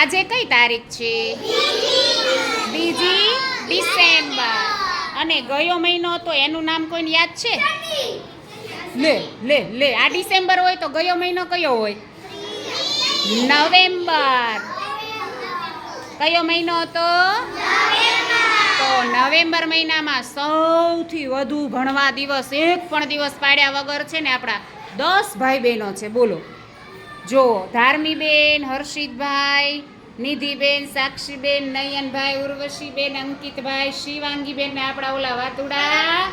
આજે કઈ તારીખ છે? બીજી ડિસેમ્બર. અને ગયો મહિનો હતો એનું નામ કોઈને યાદ છે? લે લે લે. આ ડિસેમ્બર હોય તો ગયો મહિનો કયો હોય? નવેમ્બર. કયો મહિનો હતો? તો નવેમ્બર મહિનામાં સૌથી વધુ ભણવા દિવસ એક પણ દિવસ પાડ્યા વગર છે ને આપણા દસ ભાઈ બહેનો છે. બોલો. જો ધાર્મીબેન હર્ષિતભાઈ નિધિબેન સાક્ષીબેન નયનભાઈ ઉર્વશીબેન અંકિતભાઈ શિવાંગીબેન ને આપણા ઓલા વાતુડા.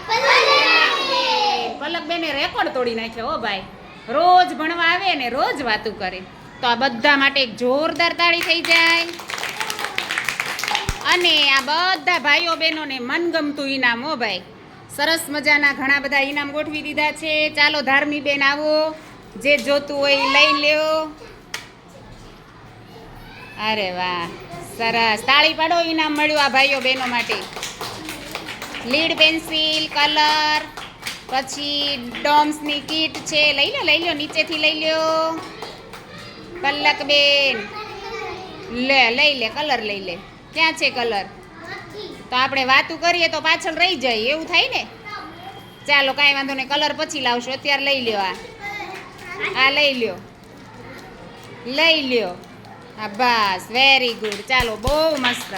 પલકબેન. રેકોર્ડ તોડી નાખ્યો હો ભાઈ. રોજ ભણવા આવે ને રોજ વાતું કરે. તો આ બધા માટે એક જોરદાર તાળી થઈ જાય. અને આ બધા ભાઈઓ બહેનોને મનગમતું ઇનામ હો ભાઈ. સરસ મજાના ઘણા બધા ઇનામ ગોઠવી દીધા છે. ચાલો ધાર્મી બેન આવો. જે જોતું હોય એ લઈ લ્યો. અરે વાહ, સરસ. તાળી પાડો ઇનામ મળ્યું આ ભાઈઓ બહેનો માટે. લીડ પેન્સિલ, કલર, પછી ડોમ્સની કીટ છે. લઈ લો લઈ લો નીચેથી લઈ લ્યો. પલ્લકબેન. લે, લઈ લે, કલર લઈ લે. ક્યાં છે કલર? તો આપણે વાતું કરીએ તો પાછળ રહી જાય. એવું થાય ને? ચાલો, કાંઈ વાંધો નહીં. કલર પછી લાવશું. અત્યારે લઈ લ્યો આ. આ લઈ લ્યો. લઈ લ્યો. હા બસ. વેરી ગુડ ચાલો બહુ મસ્ત.